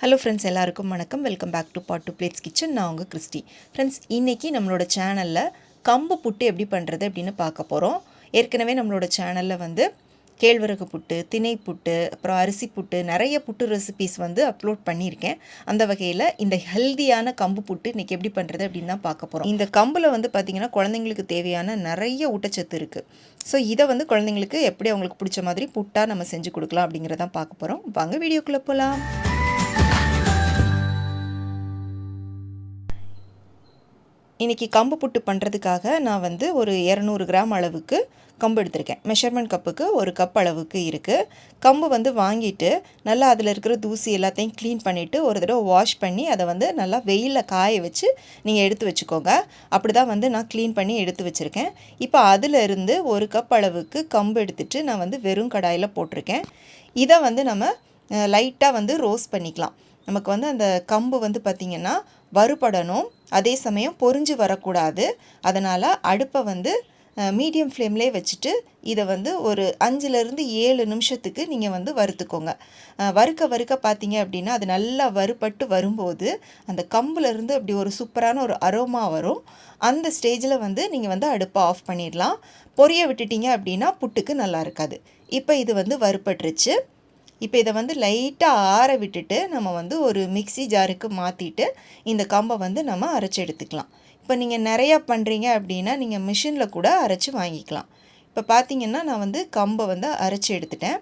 Hello friends எல்லாருக்கும் வணக்கம். Welcome back to pot to plates kitchen நான் உங்கள் கிறிஸ்டி. ஃப்ரெண்ட்ஸ் இன்றைக்கி நம்மளோட சேனலில் கம்பு புட்டு எப்படி பண்ணுறது அப்படின்னு பார்க்க போகிறோம் ஏற்கனவே நம்மளோட சேனலில் வந்து கேழ்வரகு புட்டு திணை புட்டு அப்புறம் அரிசி புட்டு நிறைய புட்டு ரெசிபீஸ் வந்து அப்லோட் பண்ணியிருக்கேன். அந்த வகையில் இந்த ஹெல்தியான கம்பு புட்டு இன்றைக்கி எப்படி பண்ணுறது அப்படின்னு தான் பார்க்க போகிறோம் இந்த கம்பில் வந்து பார்த்திங்கன்னா குழந்தைங்களுக்கு தேவையான நிறைய ஊட்டச்சத்து இருக்குது ஸோ இதை வந்து குழந்தைங்களுக்கு எப்படி அவங்களுக்கு பிடிச்ச மாதிரி புட்டாக நம்ம செஞ்சு கொடுக்கலாம் அப்படிங்கிறதான் பார்க்க போகிறோம் வாங்க வீடியோக்குள்ளே போகலாம் இன்றைக்கி கம்பு புட்டு பண்ணுறதுக்காக நான் வந்து ஒரு இரநூறு கிராம் அளவுக்கு கம்பு எடுத்திருக்கேன். மெஷர்மெண்ட் கப்புக்கு ஒரு கப் அளவுக்கு இருக்குது கம்பு வந்து வாங்கிட்டு நல்லா அதில் இருக்கிற தூசி எல்லாத்தையும் க்ளீன் பண்ணிவிட்டு ஒரு தடவை வாஷ் பண்ணி அதை வந்து நல்லா வெயிலில் காய வச்சு நீங்கள் எடுத்து வச்சுக்கோங்க. அப்படி தான் வந்து நான் க்ளீன் பண்ணி எடுத்து வச்சுருக்கேன். இப்போ அதிலிருந்து ஒரு கப் அளவுக்கு கம்பு எடுத்துகிட்டு நான் வந்து வெறும் கடாயில் போட்டிருக்கேன். இதை வந்து நம்ம லைட்டாக வந்து ரோஸ்ட் பண்ணிக்கலாம். நமக்கு வந்து அந்த கம்பு வந்து பார்த்திங்கன்னா வறுபடணும். அதே சமயம் பொறிஞ்சு வரக்கூடாது. அதனால் அடுப்பை வந்து மீடியம் ஃப்ளேம்லேயே வச்சுட்டு இதை வந்து ஒரு அஞ்சுலேருந்து ஏழு நிமிஷத்துக்கு நீங்கள் வந்து வறுத்துக்கோங்க. வறுக்க வறுக்க பார்த்தீங்க அப்படின்னா அது நல்லா வறுபட்டு வரும்போது அந்த கம்புலேருந்து அப்படி ஒரு சூப்பரான ஒரு அரோமா வரும். அந்த ஸ்டேஜில் வந்து நீங்கள் வந்து அடுப்பை ஆஃப் பண்ணிடலாம். பொரிய விட்டுட்டீங்க அப்படின்னா புட்டுக்கு நல்லா இருக்காது. இப்போ இது வந்து வறுபட்டுருச்சு. இப்போ இதை வந்து லைட்டாக ஆற விட்டுட்டு நம்ம வந்து ஒரு மிக்சி ஜாருக்கு மாற்றிட்டு இந்த கம்பை வந்து நம்ம அரைச்சி எடுத்துக்கலாம். இப்போ நீங்கள் நிறையா பண்ணுறீங்க அப்படின்னா நீங்கள் மிஷினில் கூட அரைச்சி வாங்கிக்கலாம். இப்போ பார்த்தீங்கன்னா நான் வந்து கம்பை வந்து அரைச்சி எடுத்துட்டேன்.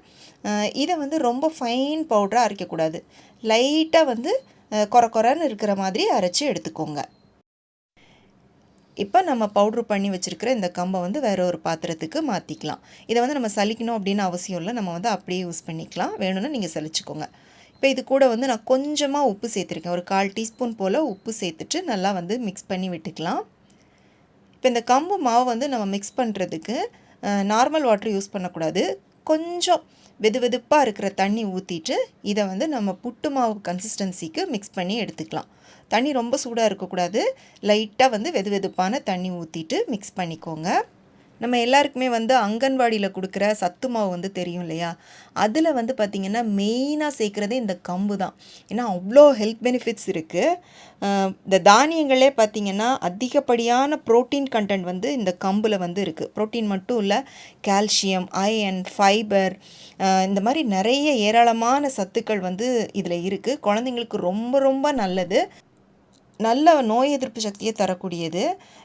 இதை வந்து ரொம்ப ஃபைன் பவுடராக அரைக்கக்கூடாது. லைட்டாக வந்து குறை குறைன்னு இருக்கிற மாதிரி அரைச்சி எடுத்துக்கோங்க. இப்போ நம்ம பவுட்ரு பண்ணி வச்சுருக்கிற இந்த கம்பை வந்து வேறு ஒரு பாத்திரத்துக்கு மாற்றிக்கலாம் இதை வந்து நம்ம சலிக்கணும் அப்படின்னு அவசியம் இல்லை. நம்ம வந்து அப்படியே யூஸ் பண்ணிக்கலாம். வேணும்னா நீங்கள் சலிச்சுக்கோங்க இப்போ இது கூட வந்து நான் கொஞ்சமாக உப்பு சேர்த்துருக்கேன். ஒரு கால் டீஸ்பூன் போல் உப்பு சேர்த்துட்டு நல்லா வந்து மிக்ஸ் பண்ணி விட்டுக்கலாம். இப்போ இந்த கம்பு மாவு வந்து நம்ம மிக்ஸ் பண்ணுறதுக்கு நார்மல் வாட்டர் யூஸ் பண்ணக்கூடாது. கொஞ்சம் வெது வெதுப்பாக இருக்கிற தண்ணி ஊற்றிட்டு இதை வந்து நம்ம புட்டு மாவு கன்சிஸ்டன்சிக்கு மிக்ஸ் பண்ணி எடுத்துக்கலாம். தண்ணி ரொம்ப சூடாக இருக்கக்கூடாது. லைட்டாக வந்து வெது வெதுப்பான தண்ணி ஊற்றிட்டு மிக்ஸ் பண்ணிக்கோங்க. நம்ம எல்லாருக்குமே வந்து அங்கன்வாடியில் கொடுக்குற சத்து மாவு வந்து தெரியும் இல்லையா? அதில் வந்து பார்த்திங்கன்னா மெயினாக சேர்க்குறதே இந்த கம்பு தான். ஏன்னா அவ்வளோ ஹெல்த் பெனிஃபிட்ஸ் இருக்குது இந்த தானியங்களே பார்த்திங்கன்னா அதிகப்படியான ப்ரோட்டீன் கண்டென்ட் வந்து இந்த கம்பில் வந்து இருக்குது ப்ரோட்டீன் மட்டும் இல்லை கால்சியம் அயன் ஃபைபர் இந்த மாதிரி நிறைய ஏராளமான சத்துக்கள் வந்து இதில் இருக்குது குழந்தைங்களுக்கு ரொம்ப ரொம்ப நல்லது. நல்ல நோய் எதிர்ப்பு சக்தியை தரக்கூடியது.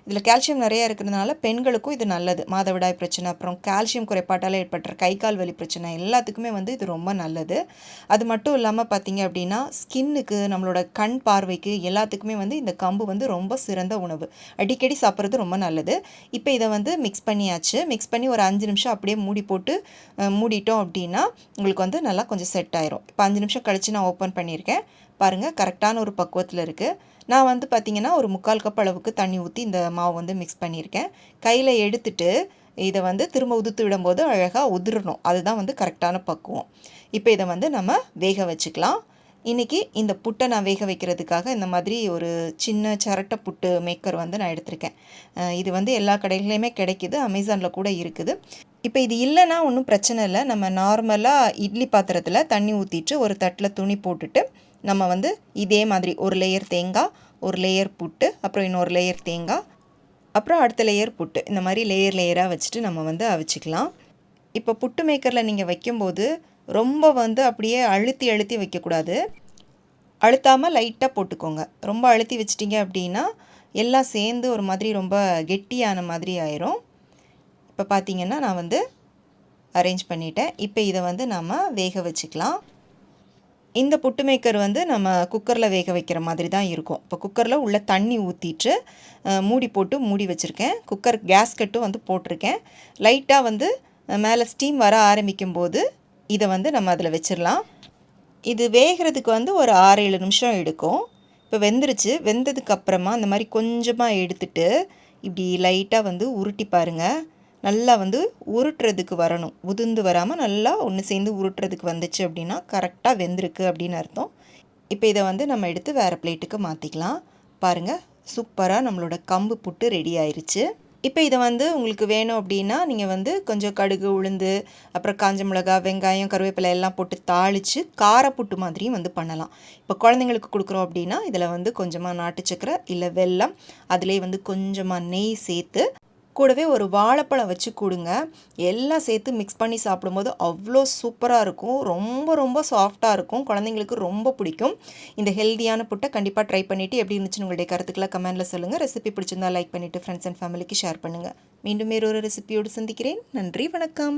இதில் கால்சியம் நிறையா இருக்கிறதுனால பெண்களுக்கும் இது நல்லது. மாதவிடாய் பிரச்சனை அப்புறம் கால்சியம் குறைபாட்டால் ஏற்பட்ட கை கால் வலி பிரச்சனை எல்லாத்துக்குமே வந்து இது ரொம்ப நல்லது. அது மட்டும் இல்லாமல் பார்த்திங்க அப்படின்னா ஸ்கின்னுக்கு நம்மளோட கண் பார்வைக்கு எல்லாத்துக்குமே வந்து இந்த கம்பு வந்து ரொம்ப சிறந்த உணவு. அடிக்கடி சாப்பிட்றது ரொம்ப நல்லது. இப்போ இதை வந்து மிக்ஸ் பண்ணியாச்சு. மிக்ஸ் பண்ணி ஒரு அஞ்சு நிமிஷம் அப்படியே மூடி போட்டு மூடிட்டோம் அப்படின்னா உங்களுக்கு வந்து நல்லா கொஞ்சம் செட் ஆயிரும். இப்போ அஞ்சு நிமிஷம் கழித்து நான் ஓப்பன் பண்ணியிருக்கேன். பாருங்கள் கரெக்டான ஒரு பக்குவத்தில் இருக்குது நான் வந்து பார்த்திங்கன்னா ஒரு முக்கால் கப் அளவுக்கு தண்ணி ஊற்றி இந்த மாவு வந்து மிக்ஸ் பண்ணியிருக்கேன். கையில் எடுத்துட்டு இதை வந்து திரும்ப உதுத்து விடும்போது அழகாக உதிரணும். அதுதான் வந்து கரெக்டான பக்குவம். இப்போ இதை வந்து நம்ம வேக வச்சுக்கலாம். இன்றைக்கி இந்த புட்டை நான் வேக வைக்கிறதுக்காக இந்த மாதிரி ஒரு சின்ன சரட்டை புட்டு மேக்கர் வந்து நான் எடுத்திருக்கேன். இது வந்து எல்லா கடைகளையுமே கிடைக்கிது. அமேசானில் கூட இருக்குது. இப்போ இது இல்லைன்னா ஒன்றும் பிரச்சனை இல்லை. நம்ம நார்மலாக இட்லி பாத்திரத்தில் தண்ணி ஊற்றிட்டு ஒரு தட்டில் துணி போட்டுட்டு நம்ம வந்து இதே மாதிரி ஒரு லேயர் தேங்காய் ஒரு லேயர் புட்டு அப்புறம் இன்னொரு லேயர் தேங்காய் அப்புறம் அடுத்த லேயர் புட்டு. இந்த மாதிரி லேயர் லேயராக வச்சுட்டு நம்ம வந்து அவிச்சிக்கலாம். இப்போ புட்டு மேக்கரில் நீங்கள் வைக்கும்போது ரொம்ப வந்து அப்படியே அழுத்தி அழுத்தி வைக்கக்கூடாது. அழுத்தாமல் லைட்டாக போட்டுக்கோங்க. ரொம்ப அழுத்தி வச்சிட்டிங்க அப்படின்னா எல்லாம் சேர்ந்து ஒரு மாதிரி ரொம்ப கெட்டியான மாதிரி ஆயிரும். இப்போ பார்த்திங்கன்னா நான் வந்து அரேஞ்ச் பண்ணிட்டேன். இப்போ இதை வந்து நாம் வேக வச்சுக்கலாம். இந்த புட்டு மேக்கர் வந்து நம்ம குக்கரில் வேக வைக்கிற மாதிரி தான் இருக்கும். இப்போ குக்கரில் உள்ள தண்ணி ஊற்றிட்டு மூடி போட்டு மூடி வச்சுருக்கேன். குக்கர் கேஸ் கட்டும் வந்து போட்டிருக்கேன். லைட்டாக வந்து மேலே ஸ்டீம் வர ஆரம்பிக்கும் போது இதை வந்து நம்ம அதில் வச்சிடலாம் இது வேகிறதுக்கு வந்து ஒரு ஆறு ஏழு நிமிஷம் எடுக்கும். இப்போ வெந்துருச்சு. வெந்ததுக்கு அப்புறமா அந்த மாதிரி கொஞ்சமாக எடுத்துட்டு இப்படி லைட்டாக வந்து உருட்டி பாருங்கள் நல்லா வந்து உருட்டுறதுக்கு வரணும். உதிர்ந்து வராமல் நல்லா ஒன்று சேர்ந்து உருட்டுறதுக்கு வந்துச்சு அப்படின்னா கரெக்டாக வெந்திருக்கு அப்படின்னு அர்த்தம். இப்போ இதை வந்து நம்ம எடுத்து வேறு பிளேட்டுக்கு மாற்றிக்கலாம் பாருங்கள் சூப்பராக நம்மளோட கம்பு புட்டு ரெடி ஆயிடுச்சு இப்போ இதை வந்து உங்களுக்கு வேணும் அப்படின்னா நீங்கள் வந்து கொஞ்சம் கடுகு உளுந்து அப்புறம் காஞ்ச மிளகா வெங்காயம் கருவேப்பிலை எல்லாம் போட்டு தாளித்து காரப்புட்டு மாதிரியும் வந்து பண்ணலாம். இப்போ குழந்தைங்களுக்கு கொடுக்குறோம் அப்படின்னா இதில் வந்து கொஞ்சமாக நாட்டு சக்கரை இல்லை வெல்லம் அதிலே வந்து கொஞ்சமாக நெய் சேர்த்து கூடவே ஒரு வாழைப்பழம் வச்சு கொடுங்க. எல்லாம் சேர்த்து மிக்ஸ் பண்ணி சாப்பிடும்போது அவ்வளோ சூப்பராக இருக்கும். ரொம்ப ரொம்ப சாஃப்டாக இருக்கும். குழந்தைங்களுக்கு ரொம்ப பிடிக்கும். இந்த ஹெல்த்தியான புட்டை கண்டிப்பாக ட்ரை பண்ணிவிட்டு எப்படி இருந்துச்சுன்னு உங்களுடைய கருத்துக்களை கமெண்டில் சொல்லுங்கள் ரெசிபி பிடிச்சிருந்தா லைக் பண்ணிவிட்டு ஃப்ரெண்ட்ஸ் அண்ட் ஃபேமிலிக்கு ஷேர் பண்ணுங்கள் மீண்டும் வேறு ஒரு ரெசிபியோடு சந்திக்கிறேன். நன்றி வணக்கம்.